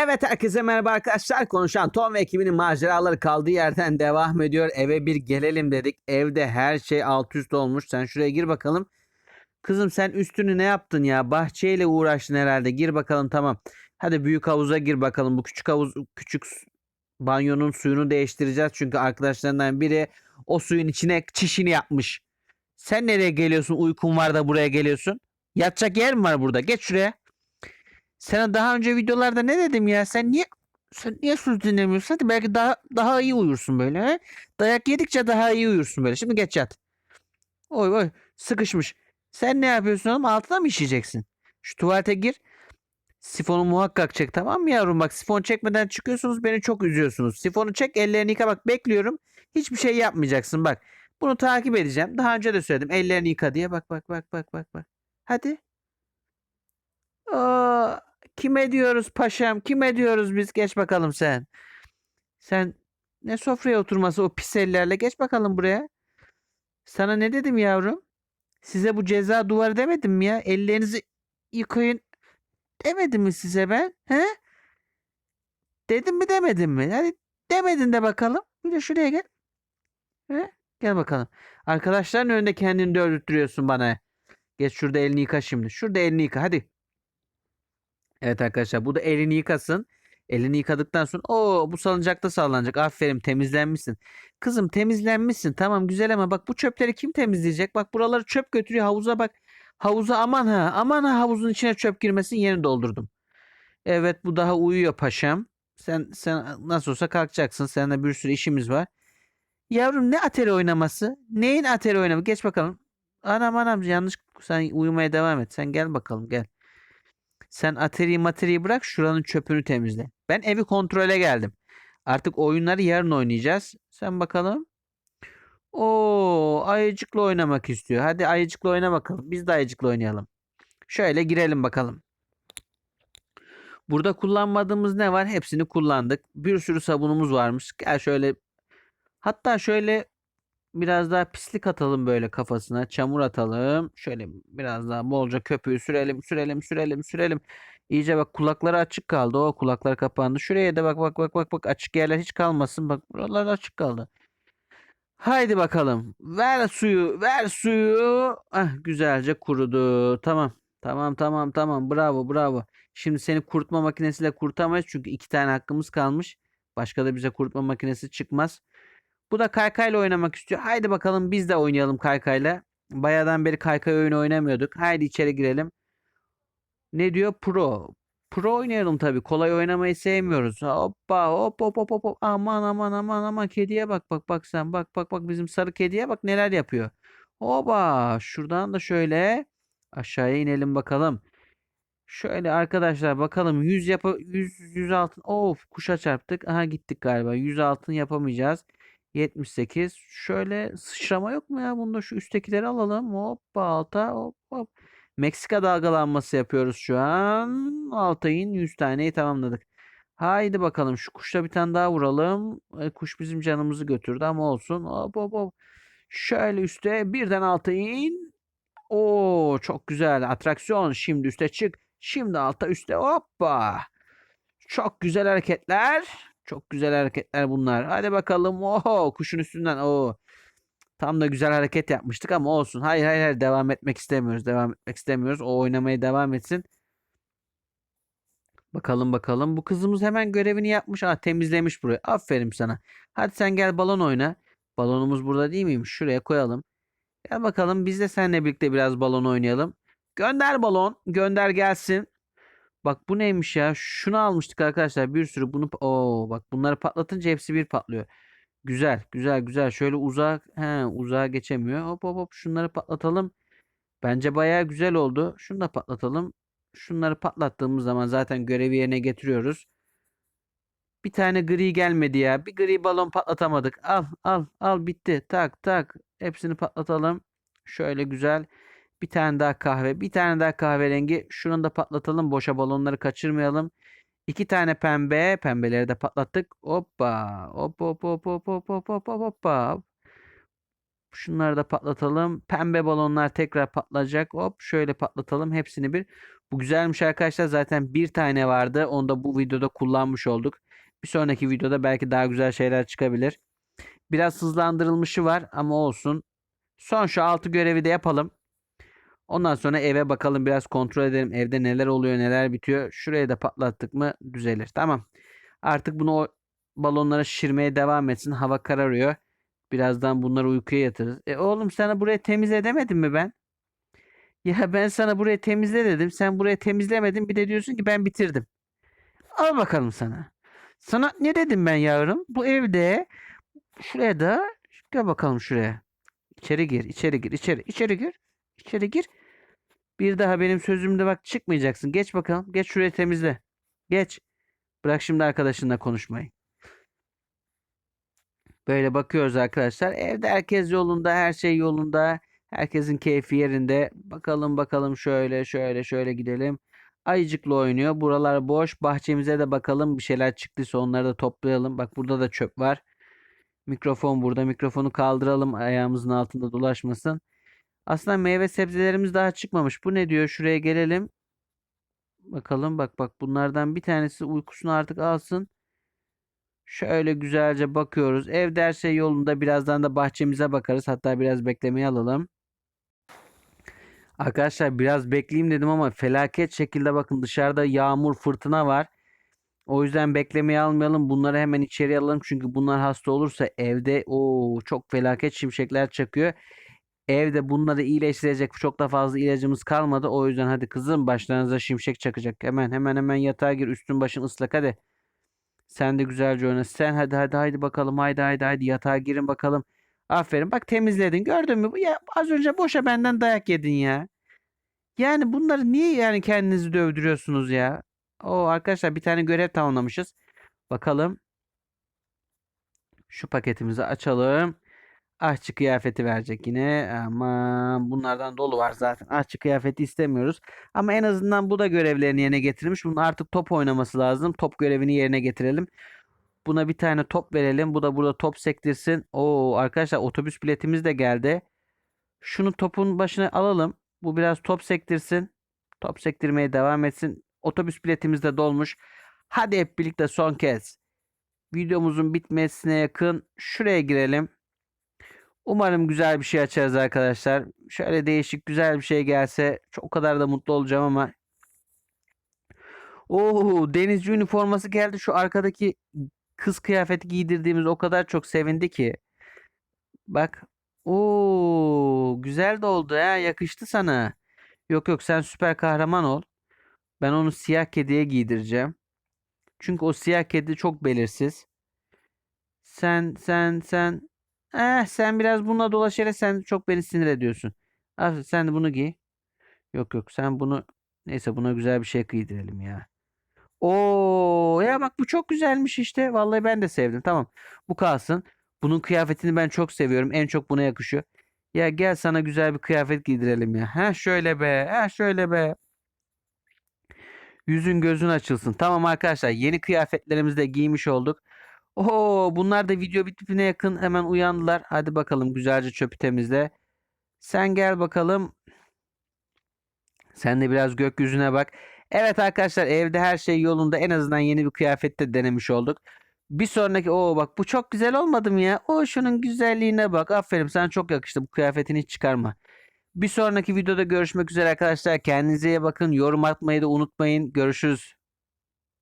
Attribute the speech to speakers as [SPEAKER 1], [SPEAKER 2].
[SPEAKER 1] Evet herkese merhaba arkadaşlar. Konuşan Tom ve ekibinin maceraları kaldığı yerden devam ediyor. Eve bir gelelim dedik. Evde her şey alt üst olmuş. Sen şuraya gir bakalım. Kızım sen üstünü ne yaptın ya? Bahçeyle uğraştın herhalde. Gir bakalım tamam. Hadi büyük havuza gir bakalım. Bu küçük havuz küçük banyonun suyunu değiştireceğiz. Çünkü arkadaşlarından biri o suyun içine çişini yapmış. Sen nereye geliyorsun? Uykun var da buraya geliyorsun. Yatacak yer mi var burada? Geç şuraya. Sana daha önce videolarda ne dedim ya? Sen niye sen niye söz dinlemiyorsun? Hadi belki daha daha iyi uyursun böyle. He? Dayak yedikçe daha iyi uyursun böyle. Şimdi geç yat. Oy oy sıkışmış. Sen ne yapıyorsun oğlum? Altına mı işeyeceksin? Şu tuvalete gir. Sifonu muhakkak çek tamam mı yavrum? Bak sifon çekmeden çıkıyorsunuz beni çok üzüyorsunuz. Sifonu çek ellerini yıka bak bekliyorum. Hiçbir şey yapmayacaksın bak. Bunu takip edeceğim. Daha önce de söyledim. Ellerini yıka diye. Bak bak bak bak bak bak. Hadi. Aa, kime diyoruz paşam? Kime diyoruz biz? Geç bakalım sen. Sen ne sofraya oturması o pis ellerle geç bakalım buraya. Sana ne dedim yavrum? Size bu ceza duvarı demedim mi ya? Ellerinizi yıkayın demedim mi size ben? He? Dedim mi demedim mi? Hadi demedin de bakalım. Bir de şuraya gel. He? Gel bakalım. Arkadaşların önünde kendini dövdürtüyorsun bana. Geç şurada elini yıka şimdi. Şurada elini yıka hadi. Evet arkadaşlar bu da elini yıkasın. Elini yıkadıktan sonra o bu salıncakta sallanacak. Aferin temizlenmişsin. Kızım temizlenmişsin. Tamam güzel ama bak bu çöpleri kim temizleyecek? Bak buraları çöp götürüyor havuza bak. Havuza aman ha aman ha havuzun içine çöp girmesin yerini doldurdum. Evet bu daha uyuyor paşam. Sen sen nasıl olsa kalkacaksın. Seninle bir sürü işimiz var. Yavrum ne atari oynaması? Neyin atari oynaması? Geç bakalım. Anam anam yanlış sen uyumaya devam et. Sen gel bakalım gel. Sen atariyi materiyi bırak şuranın çöpünü temizle. Ben evi kontrole geldim. Artık oyunları yarın oynayacağız. Sen bakalım. Oo, ayıcıkla oynamak istiyor. Hadi ayıcıkla oyna bakalım. Biz de ayıcıkla oynayalım. Şöyle girelim bakalım. Burada kullanmadığımız ne var? Hepsini kullandık. Bir sürü sabunumuz varmış. Gel şöyle. Hatta şöyle biraz daha pislik atalım böyle kafasına. Çamur atalım. Şöyle biraz daha bolca köpüğü sürelim, sürelim, sürelim, sürelim. İyice bak kulakları açık kaldı. O kulaklar kapandı. Şuraya da bak bak bak bak bak açık yerler hiç kalmasın. Bak buralar açık kaldı. Haydi bakalım. Ver suyu, ver suyu. Ah güzelce kurudu. Tamam. Tamam tamam tamam. Bravo bravo. Şimdi seni kurutma makinesiyle kurtamayız çünkü iki tane hakkımız kalmış. Başka da bize kurutma makinesi çıkmaz. Bu da kaykayla oynamak istiyor. Haydi bakalım biz de oynayalım kaykayla. Bayağıdan beri kaykay oyunu oynamıyorduk. Haydi içeri girelim. Ne diyor? Pro. Pro oynayalım tabii. Kolay oynamayı sevmiyoruz. Hoppa hop hop hop hop. Aman aman aman aman kediye bak bak bak sen bak bak bak bizim sarı kediye bak neler yapıyor. Hoba şuradan da şöyle aşağıya inelim bakalım. Şöyle arkadaşlar bakalım 100 yap 100 100 altın. Of kuşa çarptık. Aha gittik galiba. 100 altın yapamayacağız. 78. Şöyle sıçrama yok mu ya? Bunda şu üsttekileri alalım. Hoppa alta hop hop. Meksika dalgalanması yapıyoruz şu an. Altay'ın 100 taneyi tamamladık. Haydi bakalım şu kuşla bir tane daha vuralım. E, kuş bizim canımızı götürdü ama olsun. Hop hop hop. Şöyle üste birden alta in. Oo çok güzel atraksiyon. Şimdi üste çık. Şimdi alta üste hoppa. Çok güzel hareketler. Çok güzel hareketler bunlar. Hadi bakalım. Oho kuşun üstünden. Oo. Tam da güzel hareket yapmıştık ama olsun. Hayır hayır hayır devam etmek istemiyoruz. Devam etmek istemiyoruz. O oynamaya devam etsin. Bakalım bakalım. Bu kızımız hemen görevini yapmış. Aa, temizlemiş burayı. Aferin sana. Hadi sen gel balon oyna. Balonumuz burada değil miymiş? Şuraya koyalım. Gel bakalım biz de seninle birlikte biraz balon oynayalım. Gönder balon. Gönder gelsin. Bak bu neymiş ya? Şunu almıştık arkadaşlar. Bir sürü bunu. Oo bak bunları patlatınca hepsi bir patlıyor. Güzel, güzel, güzel. Şöyle uzak, he, uzağa geçemiyor. Hop hop hop şunları patlatalım. Bence bayağı güzel oldu. Şunu da patlatalım. Şunları patlattığımız zaman zaten görevi yerine getiriyoruz. Bir tane gri gelmedi ya. Bir gri balon patlatamadık. Al, al, al bitti. Tak, tak. Hepsini patlatalım. Şöyle güzel. Bir tane daha kahve, bir tane daha kahverengi. Şunu da patlatalım. Boşa balonları kaçırmayalım. İki tane pembe. Pembeleri de patlattık. Hoppa. Hop hop hop hop hop hop hop hop hoppa. Şunları da patlatalım. Pembe balonlar tekrar patlayacak. Hop şöyle patlatalım hepsini bir. Bu güzelmiş arkadaşlar. Zaten bir tane vardı. Onu da bu videoda kullanmış olduk. Bir sonraki videoda belki daha güzel şeyler çıkabilir. Biraz hızlandırılmışı var ama olsun. Son şu altı görevi de yapalım. Ondan sonra eve bakalım biraz kontrol edelim. Evde neler oluyor neler bitiyor. Şurayı da patlattık mı düzelir. Tamam. Artık bunu o balonlara şişirmeye devam etsin. Hava kararıyor. Birazdan bunları uykuya yatırırız. E oğlum sana burayı temizle demedim mi ben? Ya ben sana burayı temizle dedim. Sen burayı temizlemedin. Bir de diyorsun ki ben bitirdim. Al bakalım sana. Sana ne dedim ben yavrum? Bu evde şuraya da gel bakalım şuraya. İçeri gir, içeri gir, içeri, içeri gir. İçeri gir. Bir daha benim sözümde bak çıkmayacaksın. Geç bakalım. Geç şurayı temizle. Geç. Bırak şimdi arkadaşınla konuşmayı. Böyle bakıyoruz arkadaşlar. Evde herkes yolunda, her şey yolunda. Herkesin keyfi yerinde. Bakalım bakalım şöyle şöyle şöyle gidelim. Ayıcıkla oynuyor. Buralar boş. Bahçemize de bakalım. Bir şeyler çıktıysa onları da toplayalım. Bak burada da çöp var. Mikrofon burada. Mikrofonu kaldıralım ayağımızın altında dolaşmasın. Aslında meyve sebzelerimiz daha çıkmamış. Bu ne diyor? Şuraya gelelim. Bakalım bak bak bunlardan bir tanesi uykusunu artık alsın. Şöyle güzelce bakıyoruz. Evde her şey yolunda. Birazdan da bahçemize bakarız. Hatta biraz beklemeye alalım. Arkadaşlar biraz bekleyeyim dedim ama felaket şekilde bakın dışarıda yağmur fırtına var. O yüzden beklemeye almayalım. Bunları hemen içeri alalım. Çünkü bunlar hasta olursa evde o çok felaket şimşekler çakıyor. Evde bunları iyileştirecek çok da fazla ilacımız kalmadı. O yüzden hadi kızım başlarınıza şimşek çakacak. Hemen hemen hemen yatağa gir. Üstün başın ıslak hadi. Sen de güzelce oyna. Sen hadi hadi haydi bakalım. Haydi haydi haydi yatağa girin bakalım. Aferin. Bak temizledin. Gördün mü? Ya az önce boşa benden dayak yedin ya. Yani bunları niye yani kendinizi dövdürüyorsunuz ya? O arkadaşlar bir tane görev tamamlamışız. Bakalım. Şu paketimizi açalım. Aşçı kıyafeti verecek yine. Ama bunlardan dolu var zaten. Aşçı kıyafeti istemiyoruz. Ama en azından bu da görevlerini yerine getirmiş. Bunun artık top oynaması lazım. Top görevini yerine getirelim. Buna bir tane top verelim. Bu da burada top sektirsin. Oo arkadaşlar otobüs biletimiz de geldi. Şunu topun başına alalım. Bu biraz top sektirsin. Top sektirmeye devam etsin. Otobüs biletimiz de dolmuş. Hadi hep birlikte son kez. Videomuzun bitmesine yakın şuraya girelim. Umarım güzel bir şey açarız arkadaşlar. Şöyle değişik güzel bir şey gelse çok kadar da mutlu olacağım ama. Oo denizci üniforması geldi. Şu arkadaki kız kıyafeti giydirdiğimiz o kadar çok sevindi ki. Bak. Oo güzel de oldu ha. Yakıştı sana. Yok yok sen süper kahraman ol. Ben onu siyah kediye giydireceğim. Çünkü o siyah kedi çok belirsiz. Sen sen sen Eh sen biraz bununla dolaşarak sen çok beni sinir ediyorsun. Aferin sen de bunu giy. Yok yok sen bunu neyse buna güzel bir şey giydirelim ya. Oo ya bak bu çok güzelmiş işte. Vallahi ben de sevdim. Tamam. Bu kalsın. Bunun kıyafetini ben çok seviyorum. En çok buna yakışıyor. Ya gel sana güzel bir kıyafet giydirelim ya. Ha şöyle be. Ha şöyle be. Yüzün gözün açılsın. Tamam arkadaşlar yeni kıyafetlerimizi de giymiş olduk. Oo bunlar da video bitimine yakın hemen uyandılar. Hadi bakalım güzelce çöpü temizle. Sen gel bakalım. Sen de biraz gökyüzüne bak. Evet arkadaşlar evde her şey yolunda. En azından yeni bir kıyafette denemiş olduk. Bir sonraki o bak bu çok güzel olmadı mı ya? O şunun güzelliğine bak. Aferin sana çok yakıştı. Bu kıyafetini hiç çıkarma. Bir sonraki videoda görüşmek üzere arkadaşlar. Kendinize iyi bakın. Yorum atmayı da unutmayın. Görüşürüz.